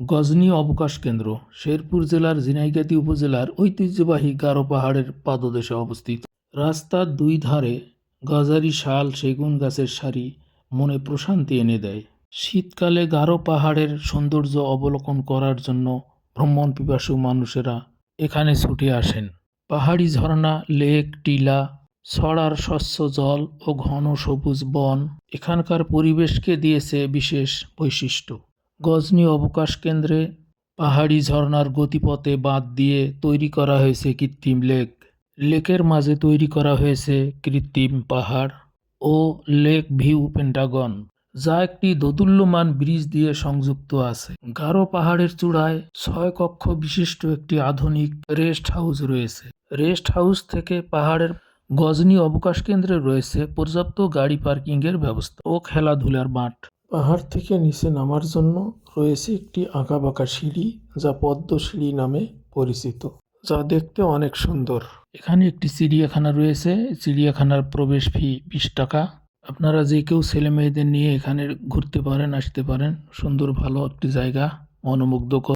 গজনী অবকাশ কেন্দ্র, শেরপুর জেলার ঝিনাইগাতী উপজেলার ঐতিহ্যবাহী গারো পাহাড়ের পাদদেশে অবস্থিত। রাস্তার দুই ধারে গজারি শাল, সেগুন গাছের সারি মনে প্রশান্তি এনে দেয়। শীতকালে গারো পাহাড়ের সৌন্দর্য অবলোকন করার জন্য ভ্রমণ পিপাসু মানুষেরা এখানে ছুটে আসেন। পাহাড়ি ঝর্ণা, লেক, টিলা, ছড়ার স্বচ্ছ জল ও ঘন সবুজ বন এখানকার পরিবেশকে দিয়েছে বিশেষ বৈশিষ্ট্য। গজনী অবকাশ কেন্দ্রে পাহাড়ি ঝর্ণার গতিপথে বাঁধ দিয়ে তৈরি করা হয়েছে কৃত্রিম লেক। লেকের মাঝে তৈরি করা হয়েছে কৃত্রিম পাহাড় ও লেক ভিউ পেন্টাগন, যা একটি দোদুল্যমান ব্রিজ দিয়ে সংযুক্ত আছে। গারো পাহাড়ের চূড়ায় ছয় কক্ষ বিশিষ্ট একটি আধুনিক রেস্ট হাউস রয়েছে। রেস্ট হাউস থেকে পাহাড়ের গজনী অবকাশ কেন্দ্রে রয়েছে পর্যাপ্ত গাড়ি পার্কিংয়ের ব্যবস্থা ও খেলাধুলার মাঠ। পাহাড় থেকে নিচে নামার জন্য রয়েছে একটি আঁকাবাঁকা সিঁড়ি যা পদ্ম সিঁড়ি নামে পরিচিত, যা দেখতে অনেক সুন্দর। এখানে একটি চিড়িয়াখানা রয়েছে। চিড়িয়াখানার প্রবেশ ফি বিশ টাকা। আপনারা যে কেউ ছেলে মেয়েদের নিয়ে এখানে ঘুরতে পারেন, আসতে পারেন। সুন্দর, ভালো একটি জায়গা, মনোমুগ্ধকর।